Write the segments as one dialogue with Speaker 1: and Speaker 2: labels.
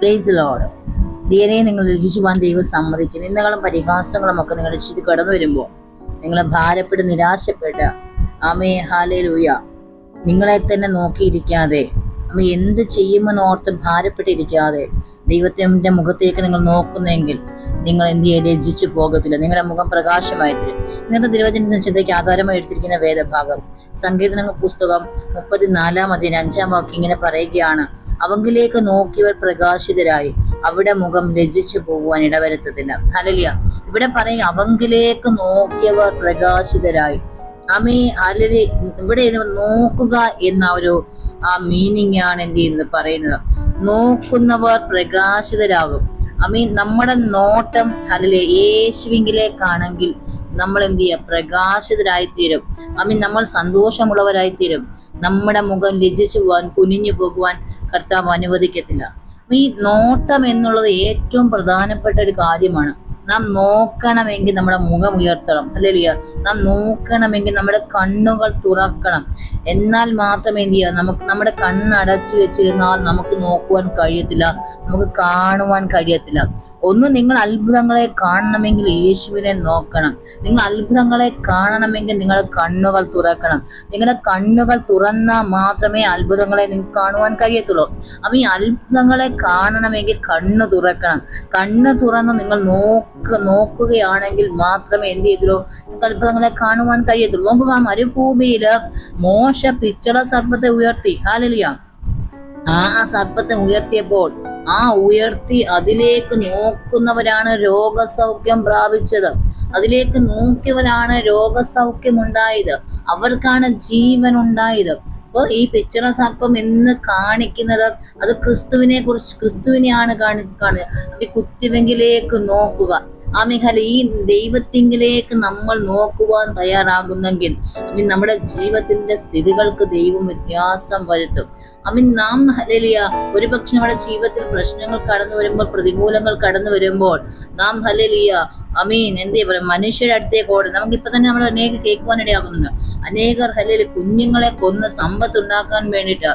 Speaker 1: Place load ഡിയനെ നിങ്ങൾ രുചിച്ചു പോകാൻ ദൈവം സമ്മതിക്കും നിന്നകളും പരിഹാസങ്ങളും ഒക്കെ നിങ്ങളുടെ ചുറ്റി കടന്നു വരുമ്പോൾ നിങ്ങളെ ഭാരപ്പെട്ട് നിരാശപ്പെട്ട് ആമേ ഹാലേലൂയ നിങ്ങളെ തന്നെ നോക്കിയിരിക്കാതെ അമ്മ എന്ത് ചെയ്യുമെന്ന് ഓർത്ത് ഭാരപ്പെട്ടിരിക്കാതെ ദൈവത്തിന്റെ മുഖത്തേക്ക് നിങ്ങൾ നോക്കുന്നെങ്കിൽ നിങ്ങൾ എന്ത് ചെയ്യാൻ രചിച്ചു പോകത്തില്ല. നിങ്ങളുടെ മുഖം പ്രകാശമായി തരും ഇന്നത്തെ തിരുവചനത്തിന് ചിന്തയ്ക്ക് ആധാരമായി എടുത്തിരിക്കുന്ന വേദഭാഗം സങ്കീർത്തനങ്ങൾ പുസ്തകം മുപ്പത്തിനാലാം അതിന് അഞ്ചാം വാക്ക് ഇങ്ങനെ പറയുകയാണ്. അവങ്കിലേക്ക് നോക്കിയവർ പ്രകാശിതരായി. അവിടെ മുഖം ലജിച്ചു പോകുവാൻ ഇടവരുത്തത്തില്ല. ഹലലിയ ഇവിടെ പറയും അവങ്കിലേക്ക് നോക്കിയവർ പ്രകാശിതരായി. അമേ അലരി ഇവിടെ നോക്കുക എന്ന ഒരു ആ മീനിങ് ആണ് എന്ത് ചെയ്യുന്നത് പറയുന്നത്. നോക്കുന്നവർ പ്രകാശിതരാകും. അമീൻ നമ്മുടെ നോട്ടം അല്ലെ യേശുവിങ്കിലേക്കാണെങ്കിൽ നമ്മൾ എന്ത് ചെയ്യുക? പ്രകാശിതരായിത്തീരും. അമീൻ നമ്മൾ സന്തോഷമുള്ളവരായിത്തീരും. നമ്മുടെ മുഖം ലജിച്ചു പോകാൻ കുനിഞ്ഞു പോകുവാൻ കർത്താവ് അനുവദിക്കത്തില്ല. ഈ നോട്ടം എന്നുള്ളത് ഏറ്റവും പ്രധാനപ്പെട്ട ഒരു കാര്യമാണ്. നാം നോക്കണമെങ്കിൽ നമ്മുടെ മുഖം ഉയർത്തണം. അല്ലെ നാം നോക്കണമെങ്കിൽ നമ്മുടെ കണ്ണുകൾ തുറക്കണം. എന്നാൽ മാത്രമേ എന്ത് ചെയ്യുക നമുക്ക് നമ്മുടെ കണ്ണടച്ചു വെച്ചിരുന്നാൽ നമുക്ക് നോക്കുവാൻ കഴിയത്തില്ല നമുക്ക് കാണുവാൻ കഴിയത്തില്ല. ഒന്ന് നിങ്ങൾ അത്ഭുതങ്ങളെ കാണണമെങ്കിൽ യേശുവിനെ നോക്കണം. നിങ്ങൾ അത്ഭുതങ്ങളെ കാണണമെങ്കിൽ നിങ്ങളുടെ കണ്ണുകൾ തുറക്കണം. നിങ്ങളുടെ കണ്ണുകൾ തുറന്നാൽ മാത്രമേ അത്ഭുതങ്ങളെ നിങ്ങൾക്ക് കാണുവാൻ കഴിയത്തുള്ളൂ. അപ്പൊ ഈ അത്ഭുതങ്ങളെ കാണണമെങ്കിൽ കണ്ണ് തുറക്കണം. കണ്ണ് തുറന്ന് നിങ്ങൾ നോക്ക നോക്കുകയാണെങ്കിൽ മാത്രമേ എന്ത് ചെയ്തുള്ളൂ നിങ്ങൾക്ക് അത്ഭുതങ്ങളെ കാണുവാൻ കഴിയത്തുള്ളൂ. നോക്കുക മരുഭൂമിയിൽ മോശ പിച്ചള സർപ്പത്തെ ഉയർത്തി. ഹാലലിയ ആ സർപ്പത്തെ ഉയർത്തിയപ്പോൾ ആ ഉയർത്തി അതിലേക്ക് നോക്കുന്നവരാണ് രോഗസൗഖ്യം പ്രാപിച്ചത്. അതിലേക്ക് നോക്കിയവരാണ് രോഗസൗഖ്യം ഉണ്ടായത് അവർക്കാണ് ജീവൻ ഉണ്ടായത് അപ്പോൾ ഈ പിച്ചള സർപ്പം എന്ന് കാണിക്കുന്നത് അത് ക്രിസ്തുവിനെ കുറിച്ച് ക്രിസ്തുവിനെയാണ് കാണി കാണുക. ഈ കുത്തിവെങ്കിലേക്ക് നോക്കുക. ആമിഹല ഈ ദൈവത്തിങ്കിലേക്ക് നമ്മൾ നോക്കുവാൻ തയ്യാറാകുന്നെങ്കിൽ I നമ്മുടെ ജീവിതത്തിന്റെ സ്ഥിതികൾക്ക് ദൈവം വ്യത്യാസം വരുത്തും. അമീൻ നാം ഹലലിയ ഒരുപക്ഷെ നമ്മുടെ ജീവിതത്തിൽ പ്രശ്നങ്ങൾ കടന്നു വരുമ്പോൾ പ്രതികൂലങ്ങൾ കടന്നു വരുമ്പോൾ നാം ഹലലിയ അമീൻ എന്ത് പറയാ മനുഷ്യരുടെ അടുത്തേക്ക് ഓടും നമുക്ക് ഇപ്പൊ തന്നെ നമ്മൾ അനേക കേൾക്കുവാൻ ഇടയാകുന്നുണ്ട്. അനേകർ ഹലലി കുഞ്ഞുങ്ങളെ കൊന്ന് സമ്പത്ത് ഉണ്ടാക്കാൻ വേണ്ടിയിട്ട്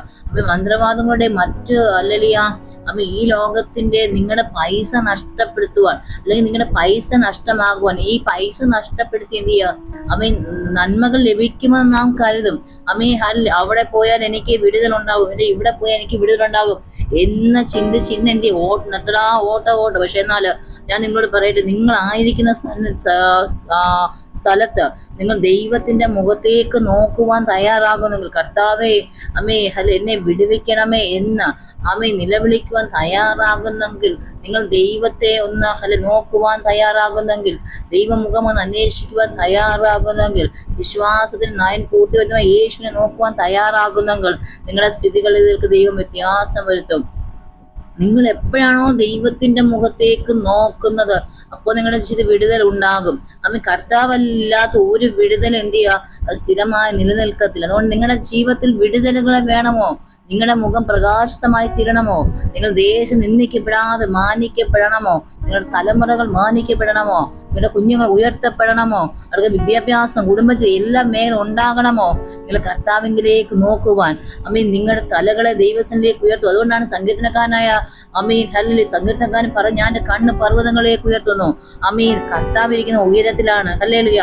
Speaker 1: മന്ത്രവാദങ്ങളുടെ മറ്റ് അല്ലലിയ അപ്പൊ ഈ ലോകത്തിന്റെ നിങ്ങളുടെ പൈസ നഷ്ടപ്പെടുത്തുവാൻ അല്ലെങ്കിൽ നിങ്ങളുടെ പൈസ നഷ്ടമാകുവാൻ ഈ പൈസ നഷ്ടപ്പെടുത്തി എന്ത് ചെയ്യുക? അമ്മ നന്മകൾ ലഭിക്കുമെന്ന് നാം കരുതും. അമ്മ അവിടെ പോയാൽ എനിക്ക് വിടുതൽ ഉണ്ടാകും. എന്റെ ഇവിടെ പോയാൽ എനിക്ക് വിടുതൽ ഉണ്ടാകും. എന്ന് ചിന്തിച്ച് ഇന്ന് എന്റെ ഓട്ട് നട്ടലാ ഓട്ട ഓട്ട. പക്ഷെ എന്നാൽ ഞാൻ നിങ്ങളോട് പറയട്ടെ നിങ്ങൾ സ്ഥലത്ത് നിങ്ങൾ ദൈവത്തിന്റെ മുഖത്തേക്ക് നോക്കുവാൻ തയ്യാറാകുന്നെങ്കിൽ കർത്താവേ അമ്മേ ഹല എന്നെ വിടുവിക്കണമേ എന്ന് അമ്മേ നിലവിളിക്കുവാൻ തയ്യാറാകുന്നെങ്കിൽ നിങ്ങൾ ദൈവത്തെ ഒന്ന് ഹല നോക്കുവാൻ തയ്യാറാകുന്നെങ്കിൽ ദൈവമുഖം ഒന്ന് അന്വേഷിക്കുവാൻ തയ്യാറാകുന്നെങ്കിൽ വിശ്വാസത്തിൽ നയൻ കൂട്ടി വരുന്ന യേശുവിനെ നോക്കുവാൻ തയ്യാറാകുന്നെങ്കിൽ നിങ്ങളുടെ സ്ഥിതികളിലേക്ക് ദൈവം വ്യത്യാസം വരുത്തും. നിങ്ങൾ എപ്പോഴാണോ ദൈവത്തിന്റെ മുഖത്തേക്ക് നോക്കുന്നത്? അപ്പോൾ നിങ്ങളുടെ ജീവിതത്തിൽ വിടുതൽ ഉണ്ടാകും. അമ്മ കർത്താവല്ലാത്ത ഒരു വിടുതൽ എന്ത് ചെയ്യുക സ്ഥിരമായി നിലനിൽക്കത്തില്ല. അതുകൊണ്ട് നിങ്ങളുടെ ജീവിതത്തിൽ വിടുതലുകളെ വേണമോ? നിങ്ങളുടെ മുഖം പ്രകാശിതമായി തീരണമോ? നിങ്ങൾ ദേശം നിന്ദിക്കപ്പെടാതെ മാനിക്കപ്പെടണമോ? നിങ്ങളുടെ തലമുറകൾ മാനിക്കപ്പെടണമോ? നിങ്ങളുടെ കുഞ്ഞുങ്ങൾ ഉയർത്തപ്പെടണമോ? അവർക്ക് വിദ്യാഭ്യാസം കുടുംബജീവി എല്ലാ മേഖല ഉണ്ടാകണമോ? നിങ്ങൾ കർത്താവിങ്കിലേക്ക് നോക്കുവാൻ. അമ്മീൻ നിങ്ങളുടെ തലകളെ ദൈവസനിലേക്ക് ഉയർത്തും. അതുകൊണ്ടാണ് സങ്കീർത്തനക്കാരനായ അമീൻ ഹല്ലി സങ്കീർത്തനക്കാരൻ പറഞ്ഞു ഞാൻ കണ്ണ് പർവതങ്ങളിലേക്ക് ഉയർത്തുന്നു. അമീൻ കർത്താവിരിക്കുന്ന ഉയരത്തിലാണ്. ഹല്ലേലുയ.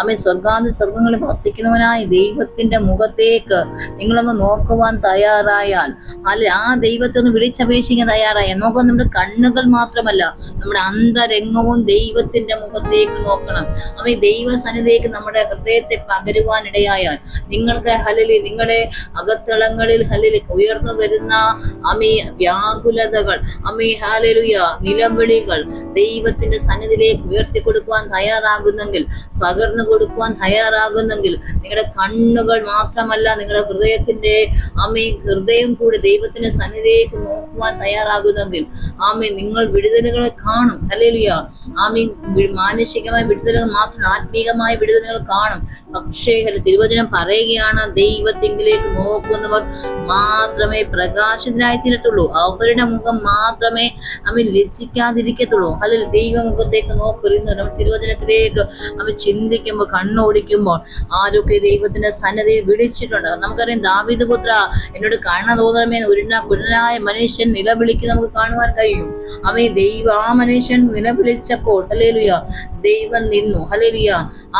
Speaker 1: അമീൻ. സ്വർഗാന്ത സ്വർഗങ്ങളിൽ വസിക്കുന്നവനായ ദൈവത്തിന്റെ മുഖത്തേക്ക് നിങ്ങളൊന്ന് നോക്കുവാൻ തയ്യാറായാൽ അല്ലെ ആ ദൈവത്തെ ഒന്ന് വിളിച്ചപേക്ഷിക്കാൻ തയ്യാറായാൽ നോക്കാൻ നമ്മുടെ കണ്ണുകൾ മാത്രമല്ല നമ്മുടെ അന്തരംഗവും ദൈവത്തിന്റെ മുഖത്തേക്ക് നോക്കണം. അമ്മ ദൈവ നമ്മുടെ ഹൃദയത്തെ പകരുവാൻ ഇടയായാൽ നിങ്ങൾക്ക് ഹലലി നിങ്ങളുടെ അകത്തളങ്ങളിൽ ഹലലി ഉയർന്നു വരുന്ന അമീ വ്യാകുലതകൾ അമീ ഹാലലുയ നിലവിളികൾ ദൈവത്തിന്റെ സന്നിധിയിലേക്ക് ഉയർത്തി കൊടുക്കുവാൻ തയ്യാറാകുന്നെങ്കിൽ പകർന്നു കൊടുക്കുവാൻ തയ്യാറാകുന്നെങ്കിൽ നിങ്ങളുടെ കണ്ണുകൾ മാത്രമല്ല നിങ്ങളുടെ ഹൃദയത്തിന്റെ ആമേ ഹൃദയം കൂടി ദൈവത്തിന്റെ സന്നിധിയിലേക്ക് നോക്കുവാൻ തയ്യാറാകുന്നെങ്കിൽ ആമേ നിങ്ങൾ വിടുതലുകളെ കാണും. അല്ലെങ്കിൽ ആമീൻ. മാനുഷികമായ വിടുതലുകൾ മാത്രം ആത്മീകമായ വിടുതലുകൾ കാണും. പക്ഷേ തിരുവചനം പറയുകയാണ് ദൈവത്തിങ്കിലേക്ക് നോക്കുന്നവർ മാത്രമേ പ്രകാശത്തിനായി തീരത്തുള്ളൂ അവരുടെ മുഖം മാത്രമേ അവൻ ലജ്ജിക്കാതിരിക്കത്തുള്ളൂ. അല്ലെങ്കിൽ ദൈവമുഖത്തേക്ക് നോക്കരുന്ന് നമ്മൾ തിരുവചനത്തിലേക്ക് അവൻ ചിന്തിക്കുമ്പോൾ കണ്ണോടിക്കുമ്പോൾ ആരൊക്കെ ദൈവത്തിന്റെ സന്നദ്ധയിൽ വിളിച്ചിട്ടുണ്ട്. നമുക്കറിയാം ദാവിദ് പുത്ര എന്നോട് കണ്ണ തോന്നണമേ ഉരുണ കുരുനായ മനുഷ്യൻ നിലവിളിക്ക് നമുക്ക് കാണുവാൻ കഴിയും. അവയെ ദൈവ ആ മനുഷ്യൻ നിലവിളിച്ചപ്പോൾ ഹലേലുയ ദൈവം നിന്നു. ഹലേലുയ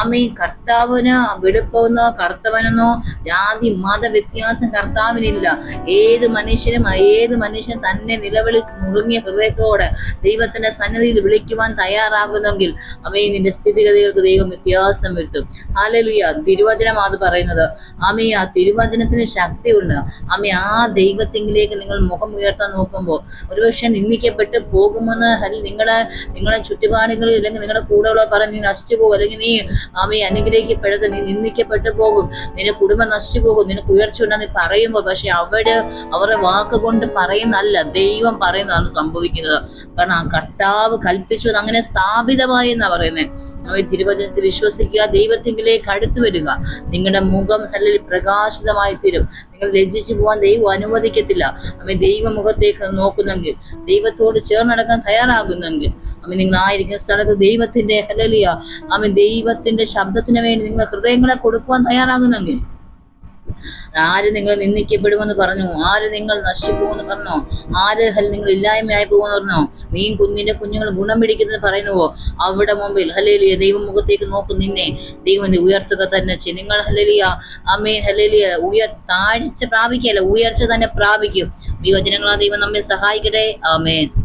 Speaker 1: അമ്മ കർത്താവിന് വെളുപ്പമെന്നോ കർത്തവനെന്നോ ജാതി മത വ്യത്യാസം കർത്താവിനില്ല. ഏത് മനുഷ്യനും ഏത് മനുഷ്യൻ തന്നെ നിലവിളിച്ച് നുറുങ്ങിയ ഹൃദയത്തോടെ ദൈവത്തിന്റെ സന്നിധിയിൽ വിളിക്കുവാൻ തയ്യാറാകുന്നെങ്കിൽ അവയെ നിന്റെ സ്ഥിതിഗതികൾക്ക് ദൈവം വ്യത്യാസം വരുത്തും. ഹാലലുയ തിരുവചനം അത് പറയുന്നത് ആമേ ആ തിരുവചനത്തിന് ശക്തിയുണ്ട്. ആമേ ആ ദൈവത്തിങ്കിലേക്ക് നിങ്ങൾ മുഖം ഉയർത്താൻ നോക്കുമ്പോൾ ഒരുപക്ഷെ നിന്ദിക്കപ്പെട്ട് പോകുമെന്ന് അല്ലെങ്കിൽ നിങ്ങളുടെ നിങ്ങളുടെ ചുറ്റുപാടുകളിൽ അല്ലെങ്കിൽ നിങ്ങളുടെ കൂടെയുള്ള പറഞ്ഞ് നീ നശിച്ചു പോകും. അല്ലെങ്കിൽ നീ ആമയെ അനുഗ്രഹിക്കപ്പെടുക നീ നിന്ദിക്കപ്പെട്ടു പോകും. നിന്റെ കുടുംബം നശിച്ചു പോകും. നിനക്ക് ഉയർച്ച ഉണ്ടെന്ന് പറയുമ്പോൾ പക്ഷെ അവിടെ അവരുടെ വാക്കുകൊണ്ട് പറയുന്നല്ല ദൈവം പറയുന്നതാണ് സംഭവിക്കുന്നത്. കാരണം ആ കർത്താവ് കൽപ്പിച്ചു അങ്ങനെ സ്ഥാപിതമായി എന്നാ പറയുന്നത് അവർ തിരുവചനത്തിൽ വിശ്വസിക്കുക ദൈവത്തിങ്കിലേക്ക് അടുത്തു വരിക. നിങ്ങളുടെ മുഖം നല്ല പ്രകാശിതമായി തീരും. നിങ്ങൾ ലജ്ജിച്ചു പോകാൻ ദൈവം അനുവദിക്കത്തില്ല. അവൻ ദൈവമുഖത്തേക്ക് നോക്കുന്നെങ്കിൽ ദൈവത്തോട് ചേർന്നടക്കാൻ തയ്യാറാകുന്നെങ്കിൽ അവൻ നിങ്ങൾ ആയിരിക്കുന്ന സ്ഥലത്ത് ദൈവത്തിന്റെ ഹലലിയ അവൻ ദൈവത്തിന്റെ ശബ്ദത്തിന് വേണ്ടി നിങ്ങളുടെ ഹൃദയങ്ങളെ കൊടുക്കുവാൻ തയ്യാറാകുന്നെങ്കിൽ ആര് നിങ്ങൾ നിന്ദിക്കപ്പെടുമെന്ന് പറഞ്ഞു. ആര് നിങ്ങൾ നശിച്ചു പോകുമെന്ന് പറഞ്ഞോ? ആര് ഹൽ നിങ്ങൾ ഇല്ലായ്മയായി പോകുമെന്ന് പറഞ്ഞോ? മീൻ കുഞ്ഞിന്റെ കുഞ്ഞുങ്ങൾ ഗുണം പിടിക്കുന്നത് പറയുന്നുവോ? അവിടെ മുമ്പിൽ ഹലേലിയ ദൈവം മുഖത്തേക്ക് നോക്കും നിന്നെ. ദൈവം ഉയർത്തുക തന്നെ ചെയ്യും. നിങ്ങൾ ഹലേലിയ അമ്മേ ഹലേലിയ ഉയർ താഴ്ച പ്രാപിക്കല്ല ഉയർച്ച തന്നെ പ്രാപിക്കും. ദൈവജനങ്ങളാ ദൈവം നമ്മെ സഹായിക്കട്ടെ. ആമേൻ.